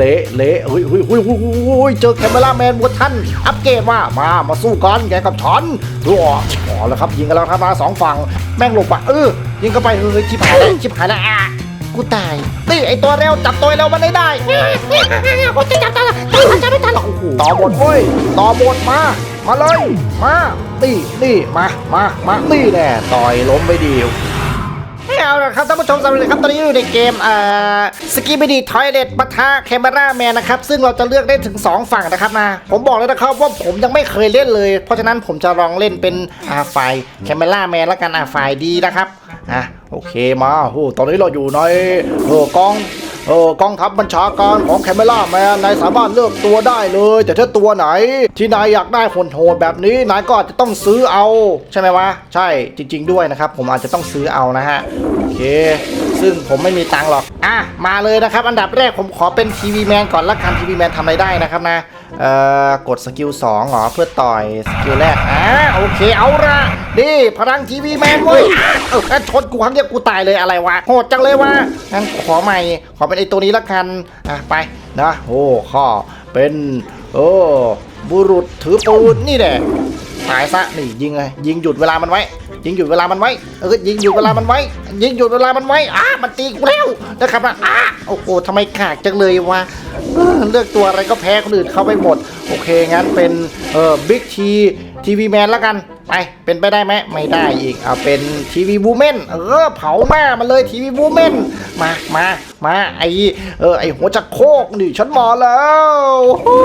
เละเละเฮ้ยเฮ้ยเฮ้ยเฮ้ยเจอแคมเมราแมนเวอร์ชันอัปเกรดว่ามามาสู้กันแกกับฉันรัวอ๋อแล้วครับยิงกันแล้วครับมาสองฝั่งแม่งหลบอะเออยิงเข้าไปเฮ้ยชิบหายแล้วชิบหายแล้วอะกูตายนี่ไอตัวเร็วจับตัวเร็วมันได้ได้ผมจะจับตาตาจะไม่ทันหรอกต่อบทเว้ยต่อบทมา มาเลย มานี่นี่มา มา มานี่แน่ต่อยล้มไปดี เอาละครับท่านผู้ชมสวัสดีครับตอนนี้อยู่ในเกมเอ่อสกีบิดีทอยเลตปะทะแคมเมราแมนนะครับซึ่งเราจะเลือกได้ถึง 2 ฝั่งนะครับนะผมบอกเลยนะครับว่าผมยังไม่เคยเล่นเลย เพราะฉะนั้นผมจะลองเล่นเป็นอ่าฝ่ายแคมเมราแมนแล้วกันอ่าฝ่ายดีนะครับอะโอเคมาโอ้ตอนนี้เราอยู่ในเออกอง เออกองทัพบัญชาการของแคมเมล่าแมนนายสามารถเลือกตัวได้เลย แต่ถ้าตัวไหน ที่นายอยากได้โหดแบบนี้นายก็อาจจะต้องซื้อเอา ใช่ไหมวะ ใช่จริง ๆ ด้วยนะครับ ผมอาจจะต้องซื้อเอานะฮะโอเค ซึ่งผมไม่มีตังค์หรอก อะ มาเลยนะครับ อันดับแรกผมขอเป็นทีวีแมนก่อนละกันทีวีแมนทำอะไรได้นะครับนะเอ่อกดสกิล2เหรอเพื่อต่อยสกิลแรกอ่าโอเคเอาละนี่พลังทีวีแมนเว้ยเออชนกูครั้งเดียวกูตายเลยอะไรวะโหดจังเลยวะงั้นขอใหม่ขอเป็นไอตัวนี้ละกันอะไปนะโอ้ข้อเป็นโอ้บุรุษถือปืนนี่แหละตายซะนี่ยิงเลยยิงหยุดเวลามันไว้ ยิงหยุดเวลามันไว้เออยิงหยุดเวลามันไว้ ยิงหยุดเวลามันไว้อะมันตีกูแล้วนะครับนะอะโอ้โหทำไมขากจังเลยวะเออเลือกตัวอะไรก็แพ้คนอื่นเข้าไปหมด โอเคงั้นเป็นเออบิ๊กที ทีวีแมนแล้วกัน ไป เป็นไปได้ไหมไม่ได้อีก เอาเป็นทีวีบูเมนเออ เผาหน้ามันเลยทีวีบูเมนมามามาไอเออไอหัวจักโคกนี่ฉันมาแล้วโอ้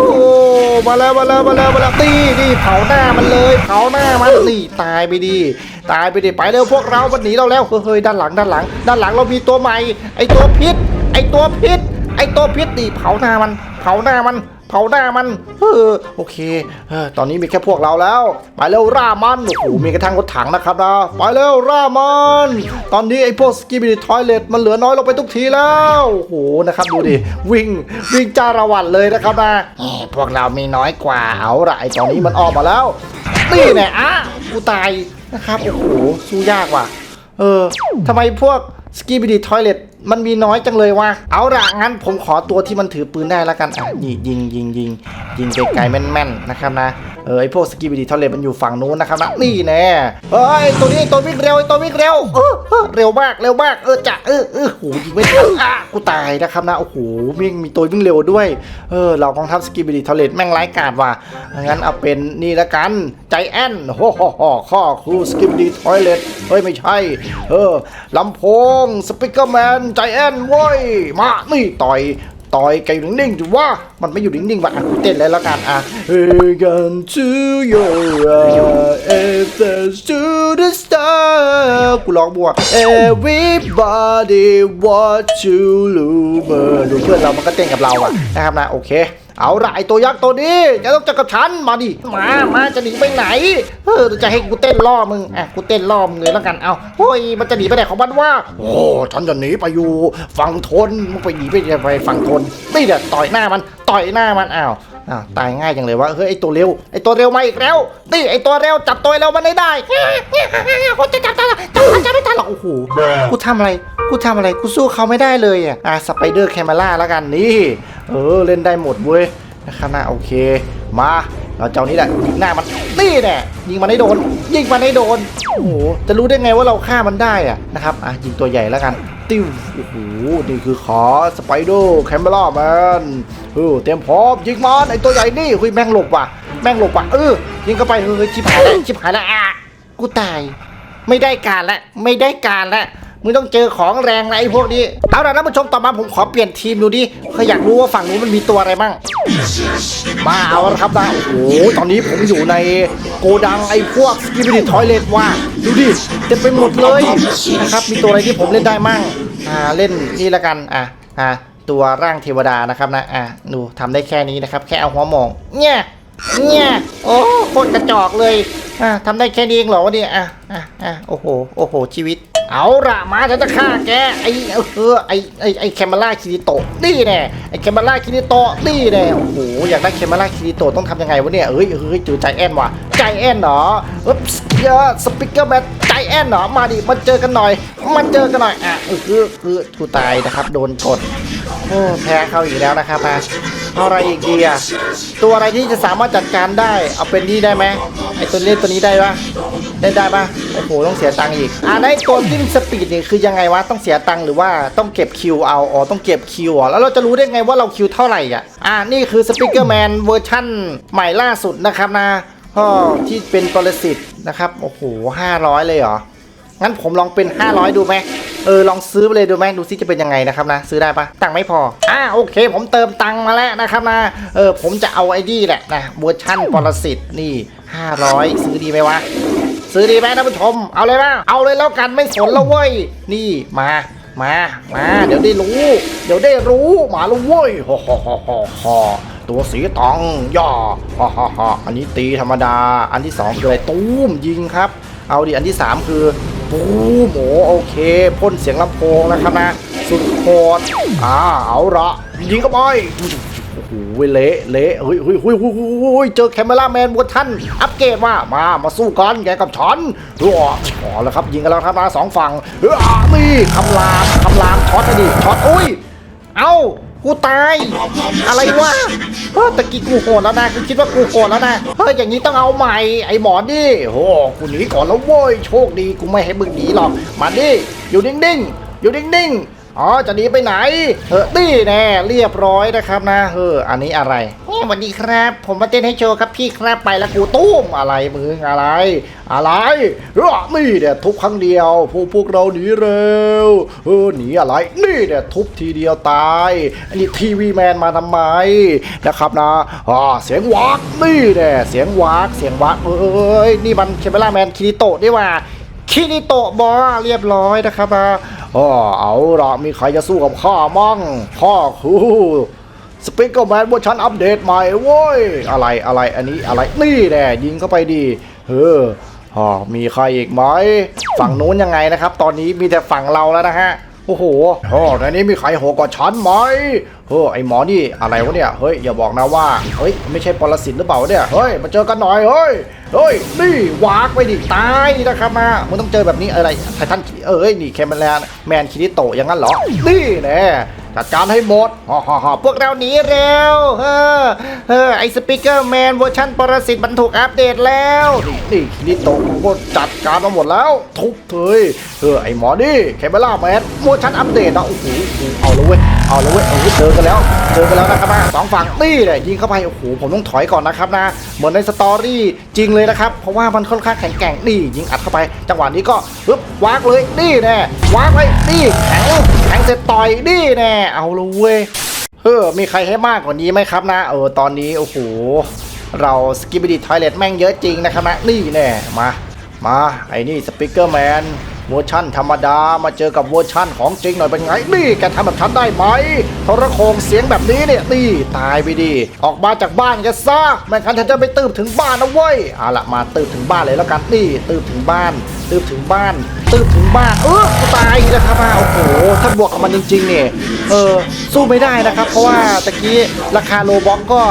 มาแล้วมาแล้วมาแล้วมาแล้วตีนี่เผาหน้ามันเลย เผาหน้ามันนี่ตายไปดี ตายไปดิไปเร็วพวกเรามันหนีเราแล้วเฮ้ยด้านหลังด้านหลัง ด้านหลังเรามีตัวใหม่ ไอตัวพิษ ไอตัวพิษไอตัวพิษนี่เผาหน้ามัน เผาหน้ามัน เผาหน้ามันเออโอเคเออตอนนี้มีแค่พวกเราแล้วไปเร็วร่ามันโอ้โหมีกระทั่งรถถังนะครับนะไปเร็วร่ามันตอนนี้ไอพวกสกีบิลิทอยเลตมันเหลือน้อยลงไปทุกทีแล้วโอ้โหนะครับดูดิวิ่งวิ่งจ้าระวันเลยนะครับนะเอ้พวกเรามีน้อยกว่าเอาละไอตอนนี้มันออกมาแล้วนี่แน่อะกูตายนะครับโอ้โหสู้ยากว่ะเออทำไมพวกสกีบิดีทอยเลต มันมีน้อยจังเลยวะเอาละงั้นผมขอตัวที่มันถือปืนได้แล้วกันอะยิงยิงยิงยิงยิงไกลๆแม่นๆนะครับนะเออไอพวกสกีบิดีทอเลตมันอยู่ฝั่งนู้นนะครับนะนี่แน่เฮ้ยตัวนี้ตัววิ่งเร็วไอตัววิ่งเร็วเออเร็วมากเร็วมากเออจะเออเออโหยิงไม่ทันอะกูตายนะครับนะโอ้โหวิ่งมีตัววิ่งเร็วด้วยเออเรากองทัพสกีบิดีทอเลตแม่งไร้กาดว่ะงั้นเอาเป็นนี่ละกันใจแอนโอ้โหข้อครูสกิดีทอเลตเฮ้ยไม่ใช่ เออลำโพงสปิเกอร์แมนใจแอนเว้ยมานี่ต่อยต่อยไก่อยู่นิ่งๆถือว่ามันไม่อยู่นิ่งๆว่ะกูเต้นเลยแล้วกันอะ Hey gun to your right to the star กูร้องบัว Everybody want to lose ดูเพื่อนเรามันก็เต้นกับเราอะนะครับนะโอเค เอาละไอตัวยักษ์ตัวนี้จะต้องเจอกับฉันมาดิมามาจะหนีไปไหนเออจะให้กูเต้นล่อมึงอะกูเต้นล่อมึงเลยแล้วกันเอาโอ้ยมันจะหนีไปไหนของมันว่าโอ้ฉันจะหนีไปอยู่ฝั่งทนมึงไปหนีไปไปฝั่งทนนี่เดี๋ยวต่อยหน้ามันต่อยหน้ามันอ้าว อ้าวตายง่ายจังเลยว่าเฮ้ยไอตัวเร็วไอตัวเร็วมาอีกแล้วนี่ไอตัวเร็วจับตัวเร็วมันได้ได้ผมจะจับตาตาจะไม่ทันหรอกโอ้โหกูทำอะไรกูทำอะไรกูสู้เขาไม่ได้เลยอะอะสไปเดอร์แคมเมล่าแล้วกันนี่เออเล่นได้หมดเว้ยนะครับนะโอเค มาเราเจ้านี้แหละยิงหน้ามันนี่แน่ยิงมันให้โดน ยิงมันให้โดนโอ้โหจะรู้ได้ไงว่าเราฆ่ามันได้อะนะครับอะยิงตัวใหญ่แล้วกัน ติ้วโอ้โห นี่คือขอสไปเดอร์แคมเบล่าแมนเออเตรียมพร้อมยิงมันไอตัวใหญ่นี่คุยแม่งหลบว่ะ แม่งหลบว่ะ เออ ยิงเข้าไปเฮ้ยชิบหายแล้วชิบหายแล้วอะกูตาย ไม่ได้การละ ไม่ได้การละ มึงต้องเจอของแรงนะไอ้พวกนี้ เอาล่ะท่านผู้ชมต่อมาผมขอเปลี่ยนทีมดูดิเขาอยากรู้ว่าฝั่งนู้นมันมีตัวอะไรบ้าง มาเอาละครับนะโอ้โห ตอนนี้ผมอยู่ในโกดังไอ้พวกสกิบิลิทอยเลตว่า ดูดิเต็มไปหมดเลยนะครับ มีตัวอะไรที่ผมเล่นได้มั่ง อ่า เล่นนี่ละกัน อะ อะตัวร่างเทวดานะครับนะ อะ ดูทำได้แค่นี้นะครับ แค่เอาหัวมอง เนี่ยเนี่ยโอ้โคตรกระจอกเลยอะทำได้แค่นี้เองเหรอวะเนี่ยอะอะอะโอ้โห โอ้โห ชีวิต เอาละมาฉันจะฆ่าแกไอเออไอไอไอแคมเมล่าคิริโตะนี่แน่ไอแคมเมล่าคิริโตะนี่แน่โอ้โหอยากได้แคมเมล่าคิริโตะต้องทำยังไงวะเนี่ยเอ้ยเฮ้ยจอใจแอนว่ะใจแอนเหรอเอ๊บเยอะสปิเกอร์แมนใจแอนเหรอมาดิมาเจอกันหน่อยมาเจอกันหน่อยอะเออคือคือกูตายนะครับ โดนกดโอ้แพ้เขาอีกแล้วนะครับนะ เอาอะไรอีกดีอะตัวอะไรที่จะสามารถจัดการได้ เอาเป็นนี่ได้ไหมไอตัวเล่นตัวนี้ได้ปะได้ได้ปะโอ้โหต้องเสียตังค์อีกอ่าได้ตัววิ่งสปีดนี่คือยังไงวะต้องเสียตังค์หรือว่าต้องเก็บคิวเอาอ๋อต้องเก็บคิวอะแล้วเราจะรู้ได้ไงว่าเราคิวเท่าไหร่อะอ่านี่คือสปีกเกอร์แมนเวอร์ชั่นใหม่ล่าสุดนะครับนะก็ที่เป็นปรสิตนะครับโอ้โหห้าร้อยเลยเหรอ งั้นผมลองเป็น 500 ดูไหมเออลองซื้อไปเลยดูไหมดูซิจะเป็นยังไงนะครับนะ ซื้อได้ปะตังค์ไม่พออ่าโอเค ผมเติมตังค์มาแล้วนะครับนะเออผมจะเอาไอ้นี่แหละนะเวอร์ชั่นปรสิตนี่ 500 ซื้อดีไหมวะซื้อดีไหมท่านผู้ชมเอาเลยป่ะเอาเลยแล้วกันไม่สนแล้วเว้ยนี่มามามาเดี๋ยวได้รู้ เดี๋ยวได้รู้มาแล้วเว้ยฮ่าฮ่าฮ่าฮ่าฮ่ตัวสีตองย่อฮ่าฮ่าฮ่าอันนี้ตีธรรมดา อันที่สองคืออะไรตุ้มยิงครับ เอาดิอันที่3คือ ปูหมูโอเคพ่นเสียงลำโพงนะครับนะ สุดโคตรอ่าเอาละยิงก็ไปโอ้โหเละเละเฮ้ยเฮ้ยเฮ้ยเฮ้ยเฮ้ยเจอแคมเมราแมนเวอร์ชันอัปเกรดว่ามา มาสู้กันแกกับฉันรัวอ๋อแล้วครับ ยิงกันแล้วครับมาสองฝั่งเฮ้ยนี่คำรามคำรามช็อตไปดิช็อตอุ้ย เอ้ากูตาย อะไรวะ เออตะกี้กูโหดแล้วนะกูคิดว่ากูโหดแล้วนะเฮ้ยอย่างนี้ต้องเอาใหม่ไอ้หมอนี่โหกูหนีก่อนแล้วโว้ยโชคดีกูไม่ให้มึงหนีหรอกมาดิอยู่นิ่งๆอยู่นิ่งๆ อ๋อจะหนีไปไหนเออนี่แน่เรียบร้อยนะครับนะเอออันนี้อะไรเฮ้ยสวัสดีครับ ผมมาเต้นให้โชว์ครับพี่ครับไปแล้วกูตุ้มอะไรมึงอะไร อะไรเออนี่เดี๋ยทุบครั้งเดียว พวกพวกเราหนีเร็วเออหนีอะไร นี่เดี๋ยทุบทีเดียวตายอันนี้ทีวีแมนมาทำไมนะครับนะอ่าเสียงวักนี่แน่เสียงวักเสียงวักเอ้ยนี่มันเคเบล่าแมนคิริโตะนี่ว่าคิริโตะบอเรียบร้อยนะครับนะอ๋อเอาละมีใครจะสู้กับข้ามั่งข้าคือสปิเกอร์แมนเวอร์ชันอัปเดตใหม่โว้ย อะไรอะไรอันนี้อะไรนี่แน่ยิงเข้าไปดีเฮ้อ๋อมีใครอีกไหมฝั่งนู้นยังไงนะครับ ตอนนี้มีแต่ฝั่งเราแล้วนะฮะ โอ้โหโอ้ในนี้มีใครโหกว่าฉันไหมเฮ้ยไอหมอนี่อะไรวะเนี่ย เฮ้ยอย่าบอกนะว่า เฮ้ยไม่ใช่ปรสิตหรือเปล่าเนี่ย เฮ้ยมาเจอกันหน่อย เฮ้ย เฮ้ยนี่วากไปดิตายนะครับมา มึงต้องเจอแบบนี้อะไรไททันเอ้ยนี่แคมเมลนแมนคิริโตอย่างนั้นเหรอ นี่แน่ จัดการให้หมดฮ่าฮ่าฮ่าพวกเราหนีเร็วเออเออไอสปิเกอร์แมนเวอร์ชันปรสิตมันถูกอัปเดตแล้วนี่นี่โตะกูก็จัดการมาหมดแล้ว ทุบเถยเออไอหมอนี่แคมเบล่าแมนเวอร์ชันอัปเดตนะโอ้โหเอาเลยเว้ยเอาเลยเว้ยเอาเจอกันแล้ว เจอกันแล้วนะครับนะสองฝั่งนี่เลยยิงเข้าไปโอ้โหผมต้องถอยก่อนนะครับนะเหมือนในสตอรี่จริงเลยนะครับเพราะว่ามันค่อนข้างแข็งแกร่งนี่ยิงอัดเข้าไป จังหวะนี้ก็ปึ๊บวากเลยนี่แน่วากไปนี่แข็งแข็งเสร็จต่อยนี่แน่เอาเลยเว้ยเฮ้อมีใครให้มากกว่านี้ไหมครับนะเออตอนนี้โอ้โหเราสกิปดีทอยเลตแม่งเยอะจริงนะครับนะนี่แน่มามาไอ้นี่สปิเกอร์แมน เวอร์ชั่นธรรมดามาเจอกับเวอร์ชั่นของจริงหน่อยเป็นไง นี่แกทำแบบฉันได้ไหมโทรโคงเสียงแบบนี้เนี่ยนี่ตายไปดิออกมาจากบ้านแกซะไม่งั้นฉันจะไปตืบถึงบ้านนะเว้ยเอาละมาตืบถึงบ้านเลยแล้วกันนี่ตืบถึงบ้าน ตืบถึงบ้าน ตืบถึงบ้าน เออตายแล้วครับโอ้โหถ้าบวกกับมันจริงๆเนี่ยเออสู้ไม่ได้นะครับ เพราะว่าตะกี้ราคาโลบ็อกก็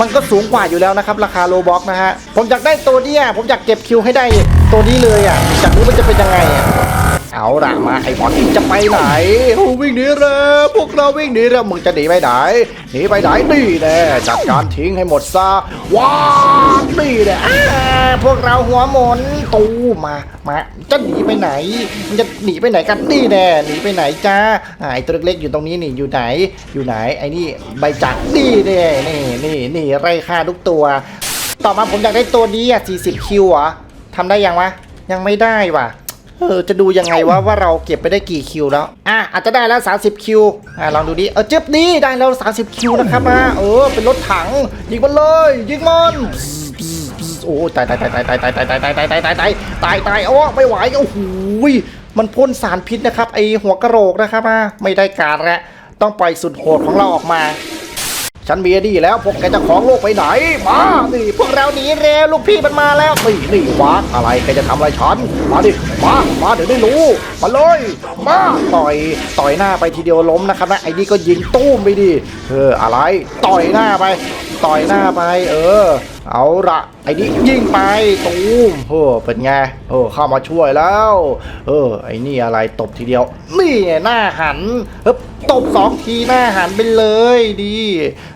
มันก็สูงกว่าอยู่แล้วนะครับ ราคาโลบ็อกนะฮะ ผมอยากได้ตัวเนี้ยผมอยากเก็บคิวให้ได้ตัวนี้เลยอะอยากรู้มันจะเป็นยังไงอะ เอาละมาไอ้บอลจะไปไหนวิ่งหนีเร็วพวกเราวิ่งหนีเร็วมึงจะหนีไปไหนหนีไปไหนนี่แน่จัดการทิ้งให้หมดซะว้าวนี่แน่พวกเราหัวหมนตูมามาจะหนีไปไหนมันจะหนีไปไหนกันนี่แน่หนีไปไหนจ้าไอ้ตัวเล็กๆอยู่ตรงนี้นี่อยู่ไหน อยู่ไหนไอ้นี่ใบจักรนี่แน่นี่นี่นี่ไร่ฆ่าทุกตัว ต่อมาผมอยากได้ตัวนี้อะ40คิวเหรอทำได้ยังวะยังไม่ได้ว่ะ เออจะดูยังไงว่าว่าเราเก็บไปได้กี่คิวแล้ว อะอาจจะได้แล้ว 30 คิว อะลองดูดิ เออเจ็บนี้ได้แล้ว 30 คิวนะครับนะเออเป็นรถถัง ยิงมันเลย ยิงมันโอ้ตายตายตายตายตายตายตายตายตายตายตายตายตายตายตายโอ้ไม่ไหวโอ้โหยมันพ่นสารพิษนะครับไอหัวกระโหลกนะครับอะไม่ได้การแล้วต้องปล่อยสุดโหดของเราออกมา ฉันมีดีแล้วพวกแกจะของโลกไปไหน มานี่พวกเราหนีเร็วลูกพี่มันมาแล้วนี่นี่วาอะไรแกจะทำอะไรฉัน มาดิ มา มาเดี๋ยวได้รู้ มาเลย มาต่อยต่อยหน้าไปทีเดียวล้มนะครับนะไอ้นี่ก็ยิงตู้มไปดิ เอออะไร ต่อยหน้าไป ต่อยหน้าไป เออ เอาละไอ้นี่ยิงไปตูมเออเป็นไงเออเข้ามาช่วยแล้ว เออ ไอ้นี่อะไรตบทีเดียว นี่หน้าหันเฮ้ตบสองทีหน้าหันไปเลยดี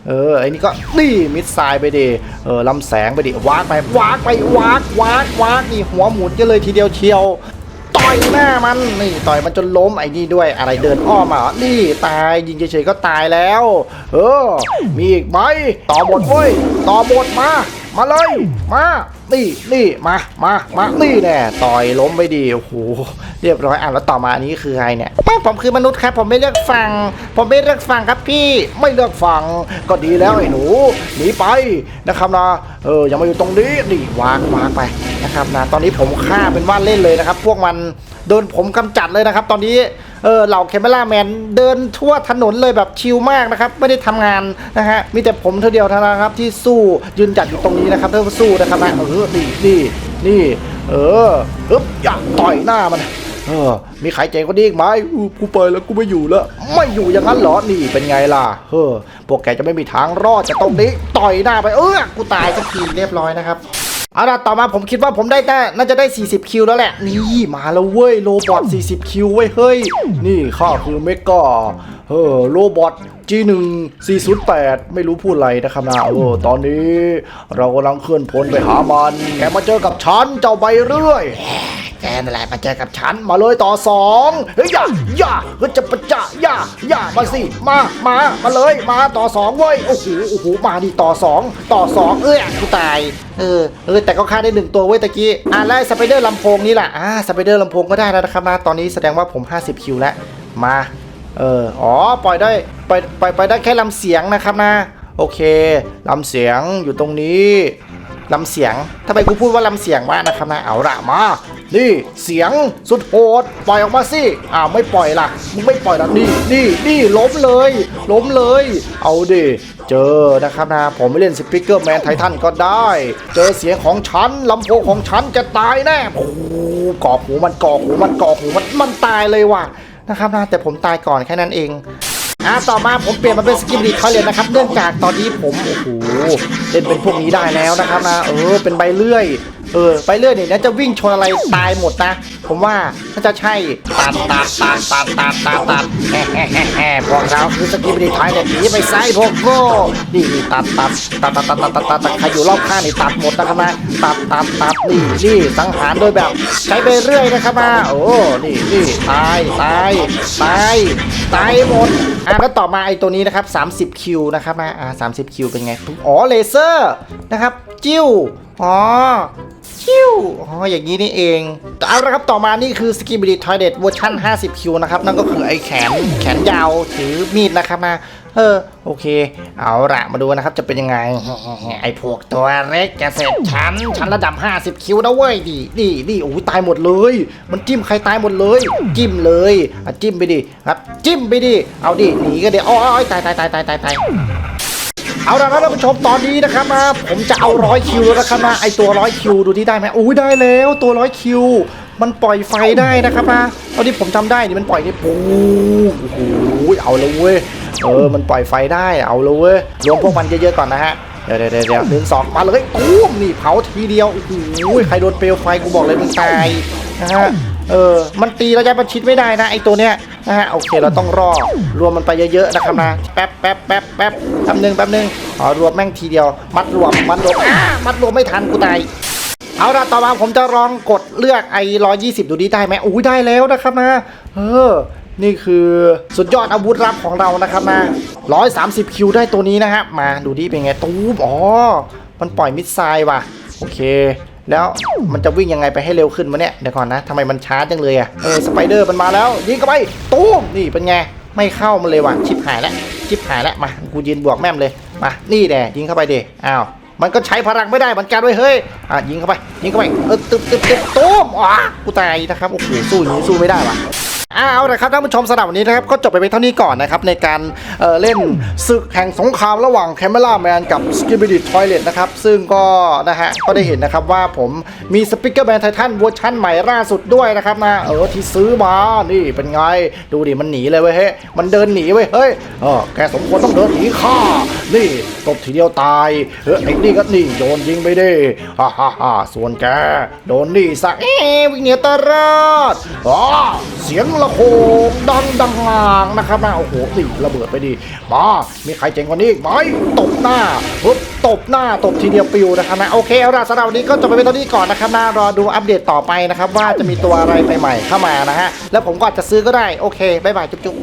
เออไอ้นี่ก็นี่มิดไซล์ไปดิเออลำแสงไปดิวากไปวากไปวากวากวากนี่หัวหมุนกันเลยทีเดียวเชียวต่อยหน้ามันนี่ต่อยมันจนล้มไอ้นี่ด้วยอะไรเดินอ้อมมาเหรอนี่ตายยิงเฉยๆก็ตายแล้ว เออ มีอีกไหมต่อบทเว้ยต่อบทมา มาเลย มา นี่นี่มา มา มานี่แน่ต่อยล้มไปดี โอ้โห เรียบร้อยอะแล้วต่อมาอันนี้คือใครเนี่ยผมคือมนุษย์ครับ ผมไม่เลือกฟัง ผมไม่เลือกฟังครับพี่ ไม่เลือกฟัง ก็ดีแล้วไอ้หนู หนีไปนะครับนะ เออ อย่ามาอยู่ตรงนี้ นี่วางวางไปนะครับนะ ตอนนี้ผมฆ่าเป็นว่าเล่นเลยนะครับ พวกมันโดนผมกำจัดเลยนะครับ ตอนนี้ เออเหล่าเคมเบล่าแมนเดินทั่วถนนเลยแบบชิลมากนะครับ ไม่ได้ทำงานนะฮะมีแต่ผมเท่าเดียวเท่านั้นครับที่สู้ยืนจัดอยู่ตรงนี้นะครับเพื่อสู้นะครับนะเออนี่นี่นี่เอออึ๊บอย่าต่อยหน้ามันเออมีใครเจ๋งกว่านี้อีกไหมอู้กูไปแล้วกูไม่อยู่แล้ว ไม่อยู่อย่างนั้นเหรอ นี่เป็นไงล่ะ เฮ้อพวกแกจะไม่มีทางรอดจากตรงนี้ ต่อยหน้าไป เออ กูตายสักทีเรียบร้อยนะครับ เอาล่ะต่อมาผมคิดว่าผมได้แน่น่าจะได้ 40 คิวแล้วแหละ นี่มาแล้วเว้ยโรบอท40 คิวเว้ยเฮ้ย นี่ข้าคือเมกาเออโรบอท G1 408 ไม่รู้พูดอะไรนะครับนะเออตอนนี้เรากำลังเคลื่อนพลไปหามัน แกมาเจอกับฉันเจ้าใบเรื่อย แกนั่นแหละมาเจอกับฉันมาเลยต่อสองเฮ้ยอย่าอย่าเฮ้ยจะปะจะอย่าอย่ามาสิมามามาเลยมาต่อสองเว้ยโอ้โหโอ้โหมาดิต่อสองต่อสองเอ้ยกูตายเออเออแต่ก็ฆ่าได้หนึ่งตัวเว้ยตะกี้อะแล้วสไปเดอร์ลำโพงนี่แหละอ่าสไปเดอร์ลำโพงก็ได้แล้วนะครับนะตอนนี้แสดงว่าผม 50 คิวแล้วมาเอออ๋อปล่อยได้ปล่อยปล่อยไปได้แค่ลำเสียงนะครับนะ โอเคลำเสียงอยู่ตรงนี้ ลำเสียงทำไมกูพูดว่าลำเสียงวะนะครับนะเอาละมา นี่เสียงสุดโหดปล่อยออกมาสิอ้าวไม่ปล่อยล่ะมึงไม่ปล่อยล่ะนี่นี่นี่ล้มเลย ล้มเลย เอาดิเจอนะครับนะผมไม่เล่นสปิเกอร์แมนไททันก็ได้ เจอเสียงของฉันลำโพงของฉันจะตายแน่โอ้กอกหูมันกอกหูมันกอกหูมันมันตายเลยว่ะนะครับนะแต่ผมตายก่อนแค่นั้นเอง อะต่อมาผมเปลี่ยนมาเป็นสกิมดีทอยเลนนะครับ เนื่องจากตอนนี้ผมโอ้โหเล่นเป็นพวกนี้ได้แล้วนะครับนะเออเป็นใบเลื่อยเออใบเลื่อยเนี่ยน่าจะวิ่งชนอะไรตายหมดนะ ผมว่าน่าจะใช่ตัดตัดตัดตัดตัดตัดตัดแฮ่แฮ่แฮ่แฮ่พวกเราคือสกิมดีทอยเลนหนีไปไซพวกโง่นี่นี่ตัดตัดตัดตัดตัดตัดตัดตัดตัดใครอยู่รอบข้างนี่ตัดหมดนะครับนะตัดตัดตัดนี่นี่สังหารโดยแบบใช้ไปเรื่อยนะครับนะโอ้นี่นี่ตายตายตายตายหมดอะแล้วต่อมาไอตัวนี้นะครับ30คิวนะครับนะอ่า30คิวเป็นไง อ๋อเลเซอร์นะครับจิ้วอ๋อจิ้วอ๋ออย่างนี้นี่เองเอาละครับต่อมานี่คือ s k i b i d y Toilet เวอร์ชัน50 คิวนะครับ นั่นก็คือไอ้แขนแขนยาวถือมีดนะครับนะเออโอเค เอาละมาดูนะครับจะเป็นยังไง ไอ้พวกตัวเล็กจะเสร็จฉันฉันระดับ 50 คิวนะเว้ยดีดีดีโอ้ยตายหมดเลย มันจิ้มใครตายหมดเลย จิ้มเลยอะจิ้มไปดิครับจิ้มไปดิเอาดิหนีก็เดี๋ยวอ๋อตายตายตายตายตายตาย เอาละครับท่านผู้ชมตอนนี้นะครับมาผมจะเอาร้อยคิวแล้วนะครับมาไอตัวร้อยคิวดูที่ได้ไหมอุ้ยได้แล้วตัวร้อยคิวมันปล่อยไฟได้นะครับนะตอนที่ผมจำได้นี่มันปล่อยนี่ปูโอ้โหเอาเลยเว้ยเออมันปล่อยไฟได้เอาเลยเว้ยรวมพวกมันเยอะๆก่อนนะฮะเดี๋ยวเดี๋ยวเดี๋ยวหนึ่งสองมาเลยตุ้มนี่เผาทีเดียวโอ้โหใครโดนเปลวไฟกูบอกเลยมึงตายนะฮะเออมันตีระยะประชิดไม่ได้นะไอตัวเนี้ย นะฮะโอเคเราต้องรอรวมมันไปเยอะๆนะครับนะแป๊บแป๊บแป๊บแป๊บแป๊บนึงแป๊บนึงอ๋อรวมแม่งทีเดียว มัดรวมมัดรวมอ้ามัดรวมไม่ทันกูตายเอาละต่อมาผมจะลองกดเลือกไอ้ร้อยี่สิบดูดีได้ไหมอุ้ยได้แล้วนะครับนะเออนี่คือสุดยอดอาวุธลับของเรานะครับนะร้อยสามสิบคิวได้ตัวนี้นะฮะมาดูดิเป็นไงตูมอ๋อมันปล่อยมิสไซล์ว่ะ โอเค แล้วมันจะวิ่งยังไงไปให้เร็วขึ้นวะเนี่ย เดี๋ยวก่อนนะทำไมมันช้าจังเลยอะเออสไปเดอร์มันมาแล้วยิงเข้าไปตูมนี่เป็นไงไม่เข้ามันเลยว่ะชิบหายแล้วชิบหายแล้วมากูยืนบวกแม่มเลยมานี่แน่ยิงเข้าไปดิอ้าวมันก็ใช้พลังไม่ได้เหมือนกันเว้ยเฮ้ยอะยิงเข้าไปยิงเข้าไปเออตึ๊บตึ๊บตึ๊บตูมอ๋อกูตายนะครับโอ้โหสู้อย่างนี้สู้ไม่ได้ว่ะ เอาละครับท่านผู้ชมสำหรับวันนี้นะครับก็จบไปเป็นเท่านี้ก่อนนะครับในการเอ่อเล่นศึกแห่งสงครามระหว่างแคมเมล่าแมนกับสกิบิดิทอยเลตนะครับซึ่งก็นะฮะก็ได้เห็นนะครับว่าผมมีสปิเกอร์แมนไททันเวอร์ชันใหม่ล่าสุดด้วยนะครับนะเออที่ซื้อมานี่เป็นไง ดูดิมันหนีเลยเว้ยเฮ้ยมันเดินหนีเว้ยเฮ้ยเออแกสมควรต้องเดินหนีข้า นี่ตบทีเดียวตายเออไอ้นี่ก็นี่โยนยิงไปดิฮ่าฮ่าฮ่าส่วนแกโดนนี่ซะเอ๊วิ่งเหนียวตะรอดอ๋อเสียงระโคงดังดังลางนะครับนะโอ้โหนี่ระเบิดไปดิมามีใครเจ๋งกว่านี้อีกไหมตบหน้าปึ๊บตบหน้าตบทีเดียวปิวนะครับนะโอเคเอาล่ะสำหรับวันนี้ก็จบไปเป็นเท่านี้ก่อนนะครับนะรอดูอัปเดตต่อไปนะครับว่าจะมีตัวอะไรใหม่ๆเข้ามานะฮะแล้วผมก็อาจจะซื้อก็ได้โอเคบ๊ายบายจุ๊บ